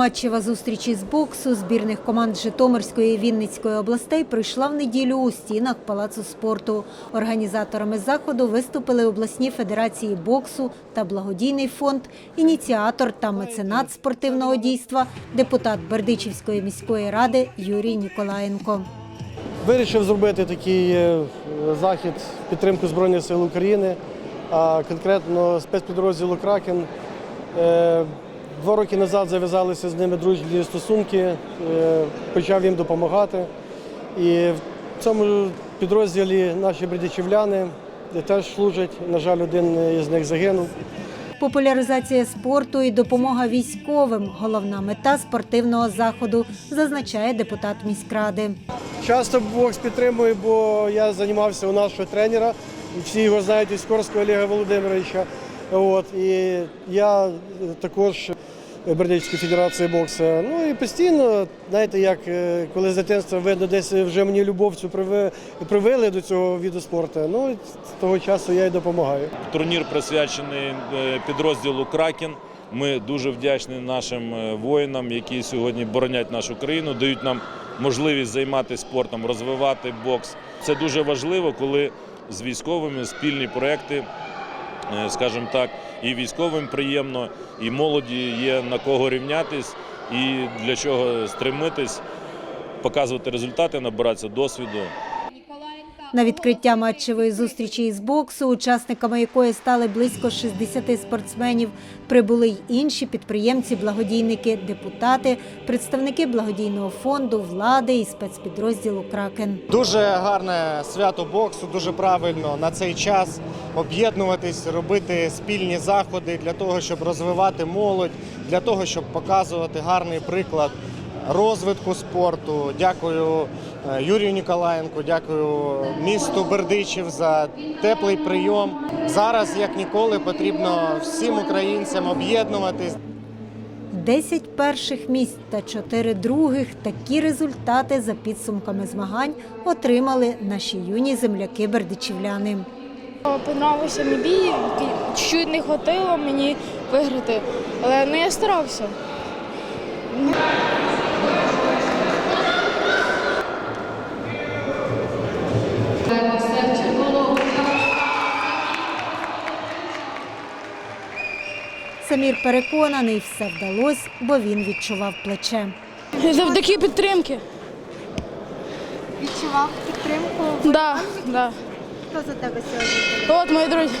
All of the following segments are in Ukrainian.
Матчева зустріч із боксу збірних команд Житомирської і Вінницької областей пройшла в неділю у стінах Палацу спорту. Організаторами заходу виступили обласні федерації боксу та благодійний фонд, ініціатор та меценат спортивного дійства, депутат Бердичівської міської ради Юрій Ніколаєнко. Вирішив зробити такий е, захід підтримку Збройних сил України, а конкретно спецпідрозділу Кракен. Два роки назад зав'язалися з ними дружні стосунки, е, почав їм допомагати. І в цьому підрозділі наші бердичівляни теж служать. На жаль, один із них загинув. Популяризація спорту і допомога військовим головна мета спортивного заходу, зазначає депутат міськради. Часто бокс підтримую, бо я займався у нашого тренера, всі його знають Іскорського Олега Володимировича. От, і я також Бердичської федерації боксу. Ну і постійно, знаєте, як е, коли з дитинства видно, десь вже мені любов цю привили до цього віду спорту. Ну з того часу я й допомагаю. Турнір присвячений е, підрозділу Кракен. Ми дуже вдячні нашим е, воїнам, які сьогодні боронять нашу країну, дають нам можливість займатися спортом, розвивати бокс. Це дуже важливо, коли з військовими спільні проекти, е, скажімо так, і військовим приємно, і молоді є на кого рівнятись, і для чого стремитись, показувати результати, набиратися досвіду. На відкриття матчевої зустрічі із боксу, учасниками якої стали близько 60 спортсменів, прибули й інші підприємці, благодійники, депутати, представники благодійного фонду, влади і спецпідрозділу Кракен. Дуже гарне свято боксу, дуже правильно на цей час об'єднуватись, робити спільні заходи для того, щоб розвивати молодь, для того, щоб показувати гарний приклад розвитку спорту. Дякую е, Юрію Ніколаєнку, дякую місту Бердичів за теплий прийом. Зараз, як ніколи, потрібно всім українцям об'єднуватись. 10 перших місць та 4 других такі результати за підсумками змагань отримали наші юні земляки бердичівляни. Понравився мій бій, чуть не хватило мені виграти, але ну, я старався. Самір переконаний, все вдалося, бо він відчував плече. Завдяки підтримки. Відчував підтримку. Да, да. Хто за тебе сьогодні? От мої друзі.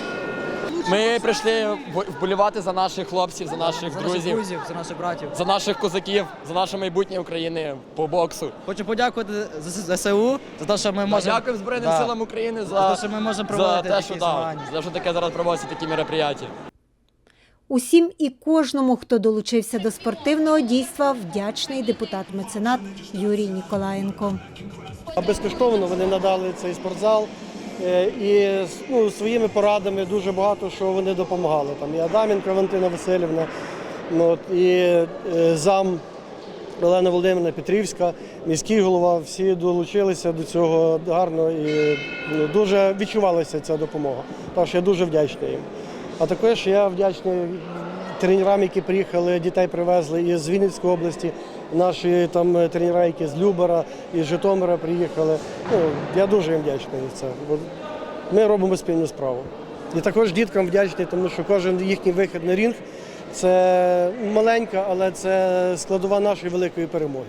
Ми прийшли вболівати за наших хлопців, за наших друзів, друзів, за наших братів. за наших козаків, за наше майбутнє України по боксу. Хочу подякувати за ЗСУ за те, що ми можемо. Дякуємо Збройним Да. силам України За за, те, що ми можемо за проводити те, такі да, за те, що таке зараз проводяться такі мероприятия. Усім і кожному, хто долучився до спортивного дійства, вдячний депутат-меценат Юрій Ніколаєнко. Безкоштовно вони надали цей спортзал. е, І ну, своїми порадами дуже багато що вони допомагали. Там і Адаменко Валентина Васильівна, ну, і е, зам Олена Володимирівна Петрівська, міський голова, всі долучилися до цього гарно і ну, дуже відчувалася ця допомога. Що я дуже вдячний їм. А також я вдячний тренерам, які приїхали, дітей привезли із Вінницької області, наші там тренера, які з Любера, із Житомира приїхали. Ну, я дуже їм вдячний за це. Бо ми робимо спільну справу. І також діткам вдячний, тому що кожен їхній вихід на рінг це маленька, але це складова нашої великої перемоги.